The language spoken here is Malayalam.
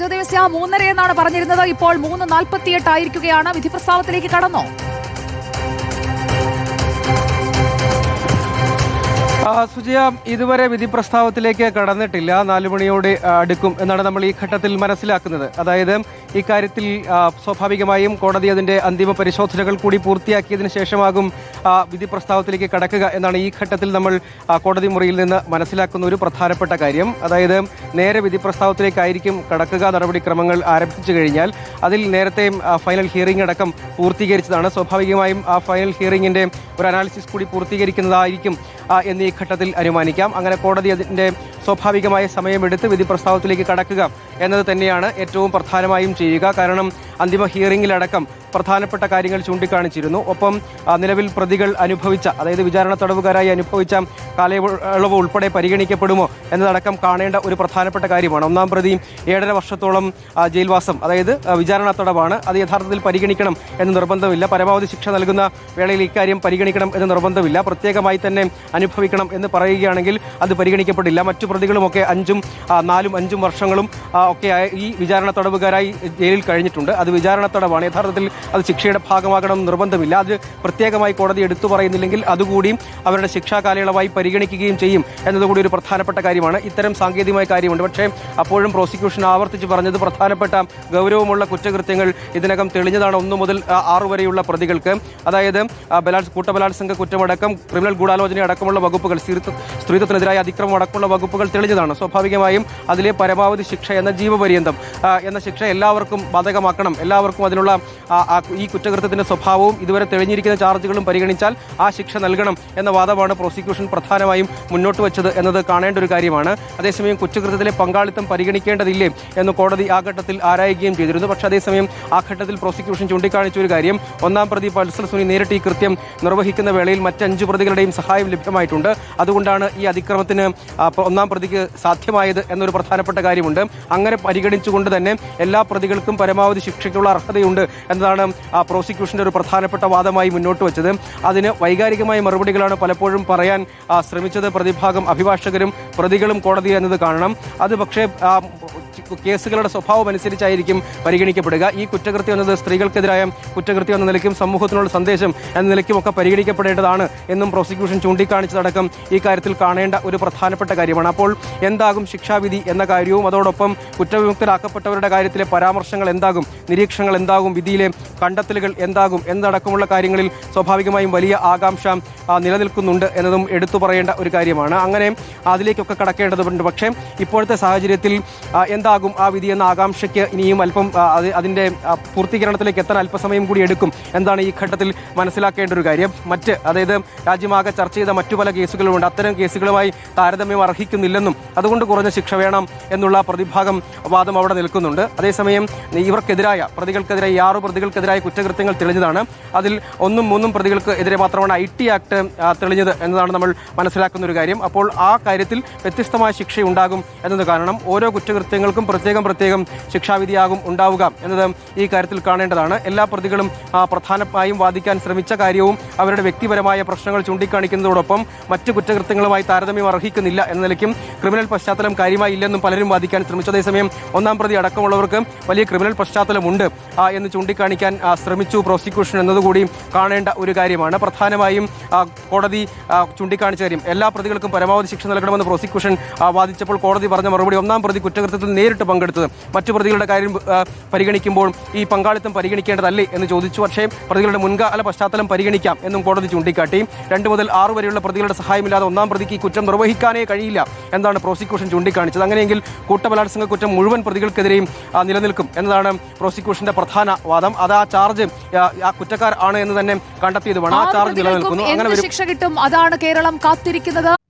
ജ്യോതിസ്യ മൂന്നര എന്നാണ് പറഞ്ഞിരുന്നത്. ഇപ്പോൾ മൂന്ന് നാൽപ്പത്തിയെട്ട് ആയിരിക്കുകയാണ്. വിധി പ്രസ്താവത്തിലേക്ക് കടന്നോ? സുജയ ഇതുവരെ വിധി പ്രസ്താവത്തിലേക്ക് കടന്നിട്ടില്ല. നാലു മണിയോട് അടുക്കും എന്നാണ് നമ്മൾ ഈ ഘട്ടത്തിൽ മനസ്സിലാക്കുന്നത്. അതായത് ഇക്കാര്യത്തിൽ സ്വാഭാവികമായും കോടതി അതിന്റെ അന്തിമ പരിശോധനകൾ കൂടി പൂർത്തിയാക്കിയതിനു ശേഷമാകും വിധി പ്രസ്താവത്തിലേക്ക് കടക്കുക എന്നാണ് ഈ ഘട്ടത്തിൽ നമ്മൾ കോടതി മുറിയിൽ നിന്ന് മനസ്സിലാക്കുന്ന ഒരു പ്രധാനപ്പെട്ട കാര്യം. അതായത് നേരെ വിധി പ്രസ്താവത്തിലേക്കായിരിക്കും കടക്കുക നടപടിക്രമങ്ങൾ ആരംഭിച്ചു കഴിഞ്ഞാൽ അതിൽ നേരത്തെ ഫൈനൽ ഹിയറിംഗ് അടക്കം പൂർത്തീകരിച്ചതാണ്. സ്വാഭാവികമായും ആ ഫൈനൽ ഹിയറിംഗിന്റെ ഒരു അനാലിസിസ് കൂടി പൂർത്തീകരിക്കുന്നതായിരിക്കും എന്ന് ഘട്ടത്തിൽ അനുമാനിക്കാം. അങ്ങനെ കോടതി അതിന്റെ സ്വാഭാവികമായ സമയമെടുത്ത് വിധി പ്രസ്താവത്തിലേക്ക് കടക്കുക എന്നത് തന്നെയാണ് ഏറ്റവും പ്രധാനമായും ചെയ്യുക. കാരണം അന്തിമ ഹിയറിംഗിലടക്കം പ്രധാനപ്പെട്ട കാര്യങ്ങൾ ചൂണ്ടിക്കാണിച്ചിരുന്നു. ഒപ്പം നിലവിൽ പ്രതികൾ അനുഭവിച്ച അതായത് വിചാരണ തടവുകാരായി അനുഭവിച്ച കാലയളവ് ഉൾപ്പെടെ പരിഗണിക്കപ്പെടുമോ എന്നതടക്കം കാണേണ്ട ഒരു പ്രധാനപ്പെട്ട കാര്യമാണ്. ഒന്നാം പ്രതി ഏഴര വർഷത്തോളം ജയിൽവാസം അതായത് വിചാരണ തടവാണ്. അത് യഥാർത്ഥത്തിൽ പരിഗണിക്കണം എന്ന് നിർബന്ധമില്ല. പരമാവധി ശിക്ഷ നൽകുന്ന വേളയിൽ ഇക്കാര്യം പരിഗണിക്കണം എന്ന് നിർബന്ധമില്ല. പ്രത്യേകമായി തന്നെ അനുഭവിക്കണം എന്ന് പറയുകയാണെങ്കിൽ അത് പരിഗണിക്കപ്പെടില്ല. മറ്റു പ്രതികളുമൊക്കെ അഞ്ചും നാലും അഞ്ചും വർഷങ്ങളും ഒക്കെ ഈ വിചാരണ തടവുകാരായി ജയിലിൽ കഴിഞ്ഞിട്ടുണ്ട്. അത് വിചാരണ തടവാണ്. യഥാർത്ഥത്തിൽ അത് ശിക്ഷയുടെ ഭാഗമാകണം നിർബന്ധമില്ല. അത് പ്രത്യേകമായി കോടതി എടുത്തു പറയുന്നില്ലെങ്കിൽ അതുകൂടിയും അവരുടെ ശിക്ഷാ കാലയളവായി പരിഗണിക്കുകയും ചെയ്യും എന്നതുകൂടി ഒരു പ്രധാനപ്പെട്ട കാര്യമാണ്. ഇത്തരം സാങ്കേതികമായ കാര്യമുണ്ട്. പക്ഷേ അപ്പോഴും പ്രോസിക്യൂഷൻ ആവർത്തിച്ച് പറഞ്ഞത് പ്രധാനപ്പെട്ട ഗൗരവമുള്ള കുറ്റകൃത്യങ്ങൾ ഇതിനകം തെളിഞ്ഞതാണ് ഒന്നു മുതൽ ആറു വരെയുള്ള പ്രതികൾക്ക്. അതായത് ബലാത്സ കൂട്ടബലാത്സംഗ കുറ്റമടക്കം ക്രിമിനൽ ഗൂഢാലോചന അടക്കമുള്ള വകുപ്പുകൾ സ്ത്രീത്വ- സ്ത്രീത്വത്തിനെതിരായ അതിക്രമം അടക്കമുള്ള വകുപ്പുകൾ തെളിഞ്ഞതാണ്. സ്വാഭാവികമായും അതിലെ പരമാവധി ശിക്ഷ എന്ന ജീവപര്യന്തം എന്ന ശിക്ഷ എല്ലാവർക്കും ബാധകമാക്കണം. എല്ലാവർക്കും അതിനുള്ള ഈ കുറ്റകൃത്യത്തിന്റെ സ്വഭാവവും ഇതുവരെ തെളിഞ്ഞിരിക്കുന്ന ചാർജുകളും പരിഗണിച്ചാൽ ആ ശിക്ഷ നൽകണം എന്ന വാദമാണ് പ്രോസിക്യൂഷൻ പ്രധാനമായും മുന്നോട്ട് വെച്ചത് എന്നത് കാണേണ്ട ഒരു കാര്യമാണ്. അതേസമയം കുറ്റകൃത്യത്തിലെ പങ്കാളിത്തം പരിഗണിക്കേണ്ടതില്ലേ എന്ന് കോടതി ആ ഘട്ടത്തിൽ ആരായുകയും ചെയ്തിരുന്നു. പക്ഷേ അതേസമയം ആ ഘട്ടത്തിൽ പ്രോസിക്യൂഷൻ ചൂണ്ടിക്കാണിച്ച ഒരു കാര്യം ഒന്നാം പ്രതി പൾസർ സുനി നേരിട്ട് ഈ കൃത്യം നിർവഹിക്കുന്ന വേളയിൽ മറ്റഞ്ച് പ്രതികളുടെയും സഹായം ലഭ്യമായിട്ടുണ്ട്. അതുകൊണ്ടാണ് ഈ അതിക്രമത്തിന് ഒന്നാം പ്രതിക്ക് സാധ്യമായത് എന്നൊരു പ്രധാനപ്പെട്ട കാര്യമുണ്ട്. അങ്ങനെ പരിഗണിച്ചുകൊണ്ട് തന്നെ എല്ലാ പ്രതികൾക്കും പരമാവധി ശിക്ഷയ്ക്കുള്ള അർഹതയുണ്ട് എന്നതാണ് ആ പ്രോസിക്യൂഷന്റെ ഒരു പ്രധാനപ്പെട്ട വാദമായി മുന്നോട്ട് വെച്ചത്. അതിന് വൈകാരികമായ മറുപടികളാണ് പലപ്പോഴും പറയാൻ ശ്രമിച്ചത് പ്രതിഭാഗം അഭിഭാഷകരും പ്രതികളും കോടതി എന്നത് കാണണം. അത് പക്ഷേ കേസുകളുടെ സ്വഭാവം അനുസരിച്ചായിരിക്കും പരിഗണിക്കപ്പെടുക. ഈ കുറ്റകൃത്യം എന്നത് സ്ത്രീകൾക്കെതിരായ കുറ്റകൃത്യം എന്ന നിലയ്ക്കും സമൂഹത്തിനുള്ള സന്ദേശം എന്ന നിലയ്ക്കും ഒക്കെ പരിഗണിക്കപ്പെടേണ്ടതാണ് എന്നും പ്രോസിക്യൂഷൻ ചൂണ്ടിക്കാണിച്ചതടക്കം ഈ കാര്യത്തിൽ കാണേണ്ട ഒരു പ്രധാനപ്പെട്ട കാര്യമാണ്. അപ്പോൾ എന്താകും ശിക്ഷാവിധി എന്ന കാര്യവും അതോടൊപ്പം കുറ്റവിമുക്തരാക്കപ്പെട്ടവരുടെ കാര്യത്തിലെ പരാമർശങ്ങൾ എന്താകും നിരീക്ഷണങ്ങൾ എന്താകും വിധിയിലെ കണ്ടെത്തലുകൾ എന്താകും എന്നടക്കമുള്ള കാര്യങ്ങളിൽ സ്വാഭാവികമായും വലിയ ആകാംക്ഷ നിലനിൽക്കുന്നുണ്ട് എന്നതും എടുത്തു പറയേണ്ട ഒരു കാര്യമാണ്. അങ്ങനെ അതിലേക്കൊക്കെ കടക്കേണ്ടതുണ്ട്. പക്ഷേ ഇപ്പോഴത്തെ സാഹചര്യത്തിൽ ആ, എന്താകും ആ വിധി എന്ന ആകാംക്ഷയ്ക്ക് ഇനിയും അല്പം അതിന്റെ പൂർത്തീകരണത്തിലേക്ക് എത്താൻ അല്പസമയം കൂടി എടുക്കും. എന്താണ് ഈ ഘട്ടത്തിൽ മനസ്സിലാക്കേണ്ട ഒരു കാര്യം? മറ്റ് അതായത് രാജ്യമാകെ ചർച്ച ചെയ്ത മറ്റു പല കേസുകളുമുണ്ട്. അത്തരം കേസുകളുമായി താരതമ്യം അർഹിക്കുന്നില്ലെന്നും അതുകൊണ്ട് കുറഞ്ഞ ശിക്ഷ വേണം എന്നുള്ള പ്രതിഭാഗം വാദം അവിടെ നിൽക്കുന്നുണ്ട്. അതേസമയം ഇവർക്കെതിരായ പ്രതികൾക്കെതിരായ ആറു പ്രതികൾക്കെതിരായ കുറ്റകൃത്യങ്ങൾ തെളിഞ്ഞതാണ്. അതിൽ ഒന്നും മൂന്നും പ്രതികൾക്ക് എതിരെ മാത്രമാണ് ഐ ടി ആക്ട് തെളിഞ്ഞത് എന്നതാണ് നമ്മൾ മനസ്സിലാക്കുന്ന ഒരു കാര്യം. അപ്പോൾ ആ കാര്യത്തിൽ വ്യത്യസ്തമായ ശിക്ഷയുണ്ടാകും എന്നത് കാരണം ഓരോ കുറ്റകൃത്യങ്ങൾക്കും പ്രത്യേകം പ്രത്യേകം ശിക്ഷാവിധിയാകും ഉണ്ടാവുക എന്നത് ഈ കാര്യത്തിൽ കാണേണ്ടതാണ്. എല്ലാ പ്രതികളും പ്രധാനമായും വാദിക്കാൻ ശ്രമിച്ച കാര്യവും അവരുടെ വ്യക്തിപരമായ പ്രശ്നങ്ങൾ ചൂണ്ടിക്കാണിക്കുന്നതോടൊപ്പം മറ്റു കുറ്റകൃത്യങ്ങളുമായി താരതമ്യം അർഹിക്കുന്നില്ല എന്ന നിലയ്ക്കും ക്രിമിനൽ പശ്ചാത്തലം കാര്യമായി ഇല്ലെന്നും പലരും വാദിക്കാൻ ശ്രമിച്ചു. അതേസമയം ഒന്നാം പ്രതി അടക്കമുള്ളവർക്ക് വലിയ ക്രിമിനൽ പശ്ചാത്തലമുണ്ട് എന്ന് ചൂണ്ടിക്കാണിക്കാൻ ശ്രമിച്ചു. പ്രോസിക്യൂഷൻ എന്നതുകൂടി കാണേണ്ട ഒരു കാര്യമാണ്. പ്രധാനമായും കോടതി ചൂണ്ടിക്കാണിച്ച കാര്യം എല്ലാ പ്രതികൾക്കും പരമാവധി ശിക്ഷ നൽകണമെന്ന് പ്രോസിക്യൂഷൻ വാദിച്ചപ്പോൾ കോടതി പറഞ്ഞ മറുപടി ഒന്നാം പ്രതി കുറ്റകൃത്യത്തിൽ നേരിട്ട് പങ്കെടുത്തത്. മറ്റു പ്രതികളുടെ കാര്യം പരിഗണിക്കുമ്പോൾ ഈ പങ്കാളിത്തം പരിഗണിക്കേണ്ടതല്ലേ എന്ന് ചോദിച്ചു. പക്ഷേ പ്രതികളുടെ മുൻകാല പശ്ചാത്തലം പരിഗണിക്കാം എന്നും കോടതി ചൂണ്ടിക്കാട്ടി. രണ്ട് മുതൽ ആറ് വരെയുള്ള പ്രതികളുടെ സഹായമില്ലാതെ ഒന്നാം പ്രതിക്ക് ഈ കുറ്റം നിർവഹിക്കാനേ കഴിയില്ല എന്നാണ് പ്രോസിക്യൂഷൻ ചൂണ്ടിക്കാണിച്ചത്. അങ്ങനെയെങ്കിൽ കൂട്ടബലാത്സംഗ കുറ്റം മുഴുവൻ പ്രതികൾക്കെതിരെയും നിലനിൽക്കും എന്നതാണ് പ്രോസിക്യൂഷന്റെ പ്രധാന വാദം. അത് ആ ചാർജ് ആ, കുറ്റക്കാരാണ് കുറ്റക്കാർ ആണ് എന്ന് തന്നെ കണ്ടെത്തിയതുമാണ്. ആ ചാർജ് നിലനിൽക്കുന്നു. അങ്ങനെ ഒരു ശിക്ഷ കിട്ടും? അതാണ് കേരളം കാത്തിരിക്കുന്നത്.